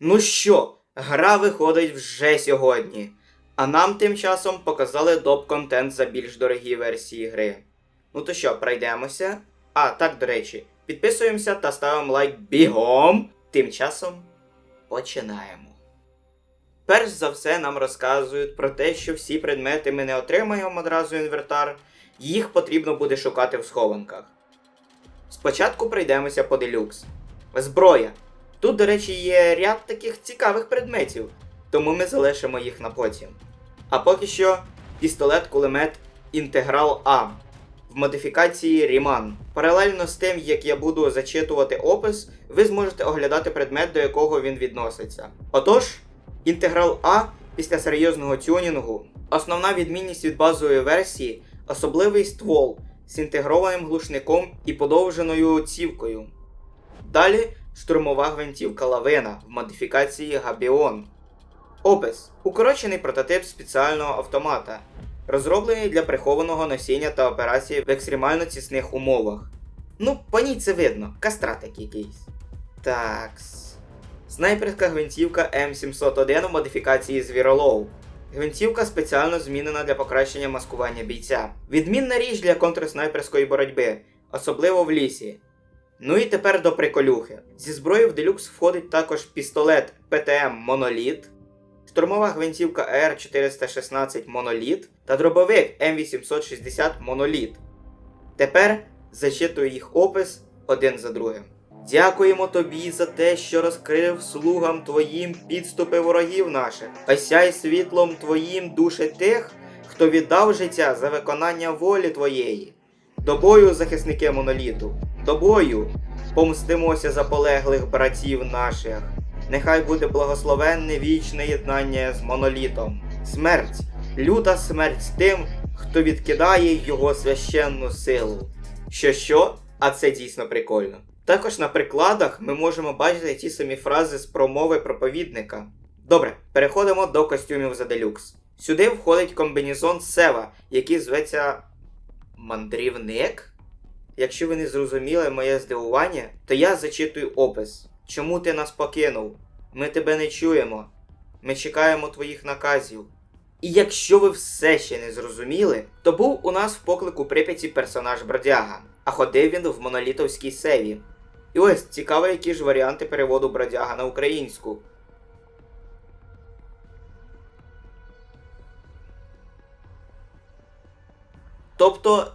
Ну що, гра виходить вже сьогодні. А нам тим часом показали доп-контент за більш дорогі версії гри. Ну то що, пройдемося? А, так, до речі, підписуємося та ставимо лайк бігом. Тим часом починаємо. Перш за все нам розказують про те, що всі предмети ми не отримаємо одразу інвертар, їх потрібно буде шукати в схованках. Спочатку пройдемося по делюкс. Зброя. Тут, до речі, є ряд таких цікавих предметів, тому ми залишимо їх на потім. А поки що пістолет-кулемет Інтеграл А в модифікації Ріман. Паралельно з тим, як я буду зачитувати опис, ви зможете оглядати предмет, до якого він відноситься. Отож, Інтеграл А після серйозного тюнінгу. Основна відмінність від базової версії особливий ствол з інтегрованим глушником і подовженою цівкою. Далі штурмова гвинтівка Лавина в модифікації Габіон. Опис укорочений прототип спеціального автомата, розроблений для прихованого носіння та операції в екстремально тісних умовах. Ну, по ній це видно, кастратик якийсь. Такс. Снайперська гвинтівка М701 в модифікації Звіролов. Гвинтівка спеціально змінена для покращення маскування бійця. Відмінна річ для контрснайперської боротьби, особливо в лісі. Ну і тепер до приколюхи. Зі зброї в делюкс входить також пістолет ПТМ Моноліт, штурмова гвинтівка АР-416 Моноліт та дробовик М860 Моноліт. Тепер зачитую їх опис один за другим. Дякуємо тобі за те, що розкрив слугам твоїм підступи ворогів наших. Осяй світлом твоїм душі тих, хто віддав життя за виконання волі твоєї. До бою, захисники моноліту, до бою! Помстимося за полеглих братів наших. Нехай буде благословенне вічне єднання з монолітом. Смерть, люта смерть тим, хто відкидає його священну силу. Що що? А це дійсно прикольно. Також на прикладах ми можемо бачити ті самі фрази з промови проповідника. Добре, переходимо до костюмів за делюкс. Сюди входить комбінезон Сева, який зветься Мандрівник. Якщо ви не зрозуміли моє здивування, то я зачитую опис. Чому ти нас покинув? Ми тебе не чуємо. Ми чекаємо твоїх наказів. І якщо ви все ще не зрозуміли, то був у нас в поклику Прип'яті персонаж Бродяга, а ходив він в монолітовській севі. І ось цікаво, які ж варіанти переводу бродяга на українську. Тобто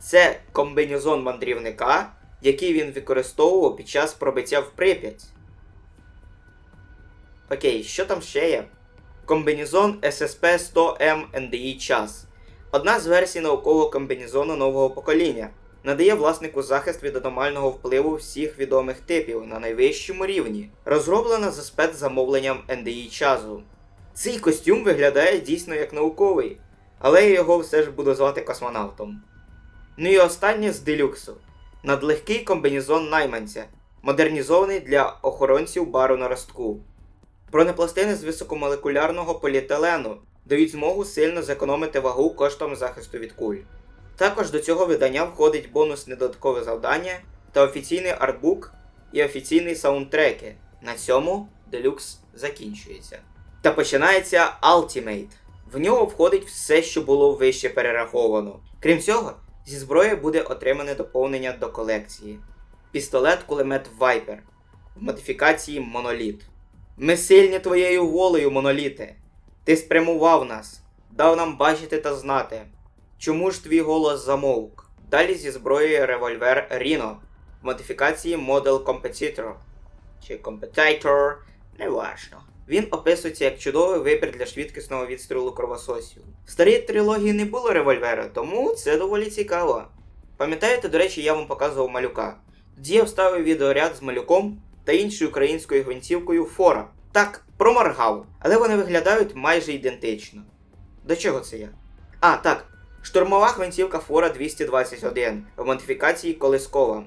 це комбінезон мандрівника, який він використовував під час пробиття в Прип'ять. Окей, що там ще є? Комбінезон SSP 100 m NDI час. Одна з версій наукового комбінезону нового покоління. Надає власнику захист від аномального впливу всіх відомих типів на найвищому рівні. Розроблена за спецзамовленням NDI часу. Цей костюм виглядає дійсно як науковий, але я його все ж буду звати космонавтом. Ну і останнє з делюксу. Надлегкий комбінезон найманця, модернізований для охоронців бару на ростку. Бронепластини з високомолекулярного поліетилену дають змогу сильно зекономити вагу коштом захисту від куль. Також до цього видання входить бонусне додаткове завдання та офіційний артбук і офіційний саундтреки. На цьому делюкс закінчується. Та починається Ultimate. В нього входить все, що було вище перераховано. Крім цього, зі зброї буде отримане доповнення до колекції. Пістолет-кулемет Viper в модифікації Моноліт. Ми сильні твоєю волею, моноліте. Ти спрямував нас, дав нам бачити та знати. Чому ж твій голос замовк? Далі зі зброї револьвер Rhino в модифікації Model Competitor чи Competitor, неважно. Він описується як чудовий вибір для швидкісного відстрілу кровососів. В старій трилогії не було револьвера, тому це доволі цікаво. Пам'ятаєте, до речі, я вам показував малюка. Тоді я вставив відеоряд з малюком та іншою українською гвинтівкою Фора. Так, проморгав, але вони виглядають майже ідентично. До чого це я? А, так. Штурмова гвинтівка Фора 221 в модифікації Колискова.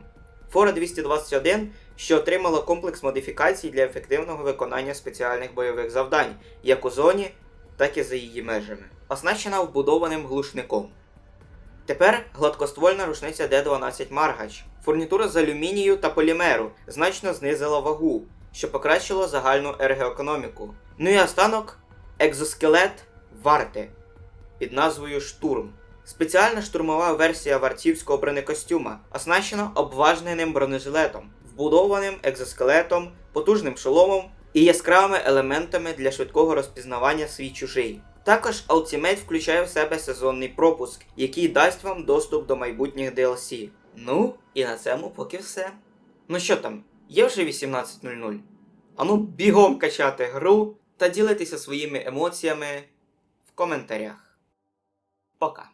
Фора 221, що отримала комплекс модифікацій для ефективного виконання спеціальних бойових завдань, як у зоні, так і за її межами. Оснащена вбудованим глушником. Тепер гладкоствольна рушниця Д12 Маргач. Фурнітура з алюмінію та полімеру значно знизила вагу. що покращило загальну ергоекономіку. Ну і останок екзоскелет варти під назвою Штурм. Спеціальна штурмова версія вартівського бронекостюма, оснащена обважненим бронежилетом, вбудованим екзоскелетом, потужним шоломом і яскравими елементами для швидкого розпізнавання свій чужий. Також Ultimate включає в себе сезонний пропуск, який дасть вам доступ до майбутніх DLC. Ну, і на цьому поки все. Ну що там, є вже 18.00? Ану бігом качати гру та ділитися своїми емоціями в коментарях. Пока.